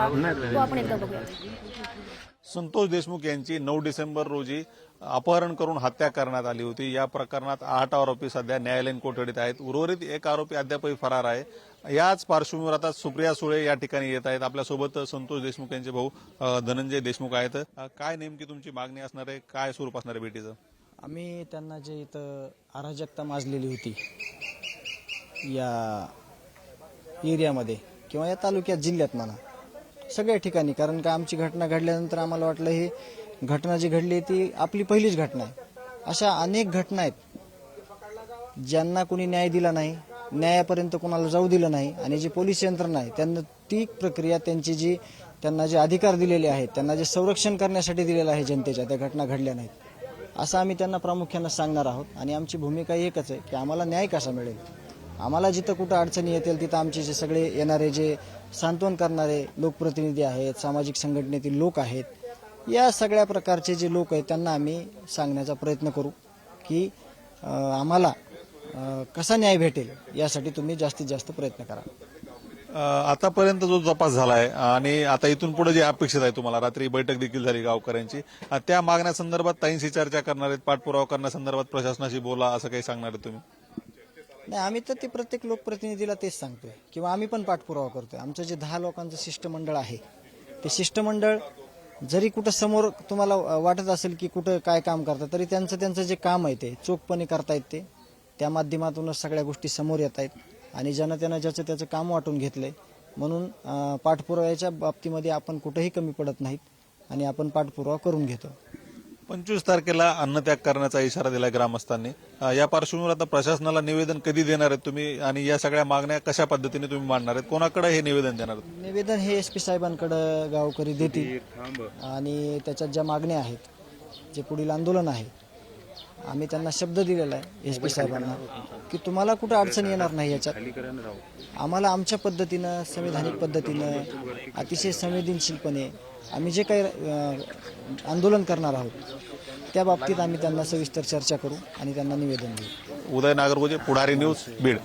तो आपण एकदा बघूया संतोष देशमुख यांची नऊ डिसेंबर रोजी अपहरण करून हत्या करण्यात आली होती. या प्रकरणात आठ आरोपी सध्या न्यायालयीन कोठडीत आहेत. उर्वरित एक आरोपी अद्यापही फरार आहे. याच पार्श्वभूमीवर आता सुप्रिया सुळे या ठिकाणी येत आहेत. आपल्यासोबत संतोष देशमुख यांचे भाऊ धनंजय देशमुख आहेत. काय नेमकी तुमची मागणी असणार आहे? काय स्वरूप असणार आहे भेटीचं? आम्ही त्यांना जे इथं अराजकता माजलेली होती या एरियामध्ये किंवा या तालुक्यात जिल्ह्यात म्हणा सगळ्या ठिकाणी. कारण का आमची घटना घडल्यानंतर आम्हाला वाटलं ही घटना जी घडली ती आपली पहिलीच घटना आहे. अशा अनेक घटना आहेत. ज्यांना कोणी न्याय दिला नाही न्यायापर्यंत कोणाला जाऊ दिलं नाही आणि जी पोलीस यंत्रणा आहे त्यांना ती प्रक्रिया त्यांची जी त्यांना जे अधिकार दिलेले आहेत त्यांना जे संरक्षण करण्यासाठी दिलेलं आहे जनतेच्या त्या घटना घडल्या नाहीत. असं आम्ही त्यांना प्रामुख्यानं सांगणार आहोत आणि आमची भूमिका एकच आहे की आम्हाला न्याय कसा मिळेल? आम्हाला जिथं कुठं अडचणी येतील तिथं आमचे जे सगळे येणारे जे सांत्वन करणारे लोकप्रतिनिधी आहेत सामाजिक संघटनेतील लोक आहेत या सगळ्या प्रकारचे जे लोक आहेत त्यांना आम्ही सांगण्याचा प्रयत्न करू की आम्हाला कसा न्याय भेटेल यासाठी तुम्ही जास्तीत जास्त प्रयत्न करा. आतापर्यंत जो तपास झालाय आणि आता इथून पुढे जे अपेक्षित आहे तुम्हाला रात्री बैठक देखील झाली गावकऱ्यांची त्या मागण्यासंदर्भात ताईंशी चर्चा करणार आहेत पाठपुरावा करण्यासंदर्भात प्रशासनाशी बोला असं काही सांगणार आहे तुम्ही? नाही आम्ही तर ते प्रत्येक लोकप्रतिनिधीला तेच सांगतोय किंवा आम्ही पण पाठपुरावा करतोय. आमचं जे दहा लोकांचं शिष्टमंडळ आहे ते शिष्टमंडळ जरी कुठं समोर तुम्हाला वाटत असेल की कुठं काय काम करतात तरी त्यांचं त्यांचं जे काम आहे ते चोखपणे करतायत ते. त्या माध्यमातूनच सगळ्या गोष्टी समोर येत आहेत आणि जनतेनं ज्याचं त्याचं काम वाटून घेतलंय. म्हणून पाठपुराव्याच्या बाबतीमध्ये आपण कुठंही कमी पडत नाहीत आणि आपण पाठपुरावा करून घेतो. पंचवीस तारखेला अन्नत्याग करण्याचा इशारा दिला ग्रामस्थांनी. या पार्श्वभूमीवर आता प्रशासनाला निवेदन कधी देणार आहेत तुम्ही? आणि या सगळ्या मागण्या कशा पद्धतीने तुम्ही मांडणार आहेत? कोणाकडे हे निवेदन देणार निवेदन हे एस पी साहेबांकडे गावकरी देतील. आणि त्याच्यात ज्या मागण्या आहेत जे पुढील आंदोलन आहे आम्ही त्यांना शब्द दिलेला आहे एस पी साहेबांना की तुम्हाला कुठं अडचण येणार नाही याच्यात. आम्हाला आमच्या पद्धतीनं संविधानिक पद्धतीनं अतिशय संवेदनशीलपणे आम्ही जे काही आंदोलन करणार आहोत त्या बाबतीत आम्ही त्यांना सविस्तर चर्चा करू आणि त्यांना निवेदन देऊ. उदय नागरगोजे पुढारी न्यूज बीड.